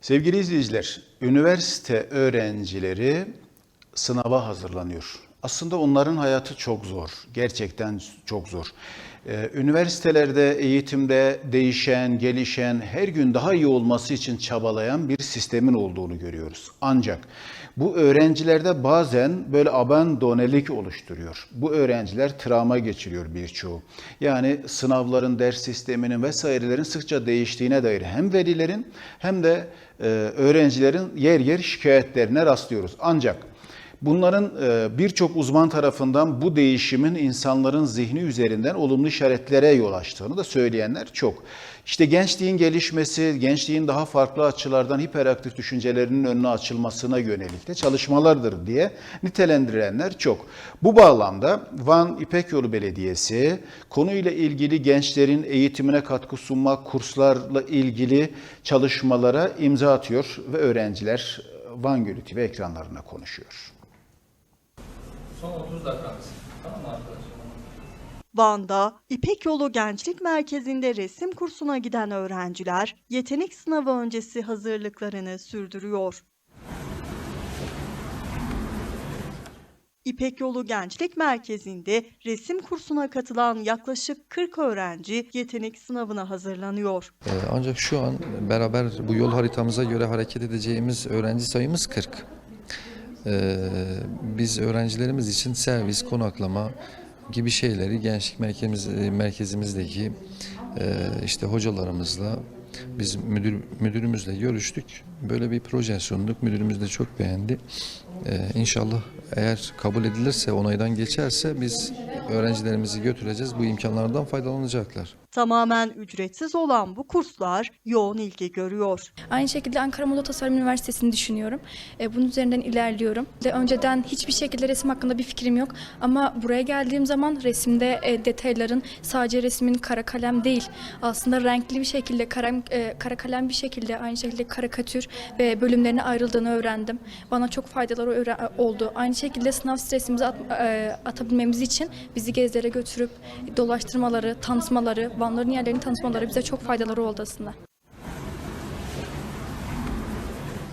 Sevgili izleyiciler, üniversite öğrencileri sınava hazırlanıyor. Aslında onların hayatı çok zor, gerçekten çok zor. Ee, üniversitelerde, eğitimde değişen, gelişen, her gün daha iyi olması için çabalayan bir sistemin olduğunu görüyoruz. Ancak bu öğrencilerde bazen böyle abandonelik oluşturuyor. Bu öğrenciler travma geçiriyor birçoğu. Yani sınavların, ders sisteminin vesairelerin sıkça değiştiğine dair hem velilerin hem de e, öğrencilerin yer yer şikayetlerine rastlıyoruz. Ancak bunların e, birçok uzman tarafından bu değişimin insanların zihni üzerinden olumlu işaretlere yol açtığını da söyleyenler çok. İşte gençliğin gelişmesi, gençliğin daha farklı açılardan hiperaktif düşüncelerinin önüne açılmasına yönelik de çalışmalardır diye nitelendirenler çok. Bu bağlamda Van İpek Yolu Belediyesi konuyla ilgili gençlerin eğitimine katkı sunmak, kurslarla ilgili çalışmalara imza atıyor ve öğrenciler Van Gölü TV ekranlarına konuşuyor. Son 30 dakikamız. Tamam mı arkadaşlar? Van'da İpek Yolu Gençlik Merkezi'nde resim kursuna giden öğrenciler yetenek sınavı öncesi hazırlıklarını sürdürüyor. İpek Yolu Gençlik Merkezi'nde resim kursuna katılan yaklaşık 40 öğrenci yetenek sınavına hazırlanıyor. Ee, Ancak şu an beraber bu yol haritamıza göre hareket edeceğimiz öğrenci sayımız 40. Ee, Biz öğrencilerimiz için servis, konaklama gibi şeyleri gençlik merkezimiz, merkezimizdeki e, işte hocalarımızla biz müdür, müdürümüzle görüştük. Böyle bir proje sunduk. Müdürümüz de çok beğendi. Ee, İnşallah eğer kabul edilirse, onaydan geçerse biz öğrencilerimizi götüreceğiz. Bu imkanlardan faydalanacaklar. Tamamen ücretsiz olan bu kurslar yoğun ilgi görüyor. Aynı şekilde Ankara Moda Tasarım Üniversitesi'ni düşünüyorum. E, bunun üzerinden ilerliyorum. De önceden hiçbir şekilde resim hakkında bir fikrim yok. Ama buraya geldiğim zaman resimde e, detayların sadece resmin kara kalem değil. Aslında renkli bir şekilde, kalem, e, kara kalem bir şekilde aynı şekilde karikatür ve bölümlerine ayrıldığını öğrendim. Bana çok faydaları oldu. Aynı şekilde sınav stresimizi at- atabilmemiz için bizi gezilere götürüp dolaştırmaları, tanıtmaları, Vanların yerlerini tanıtmaları bize çok faydaları oldu aslında.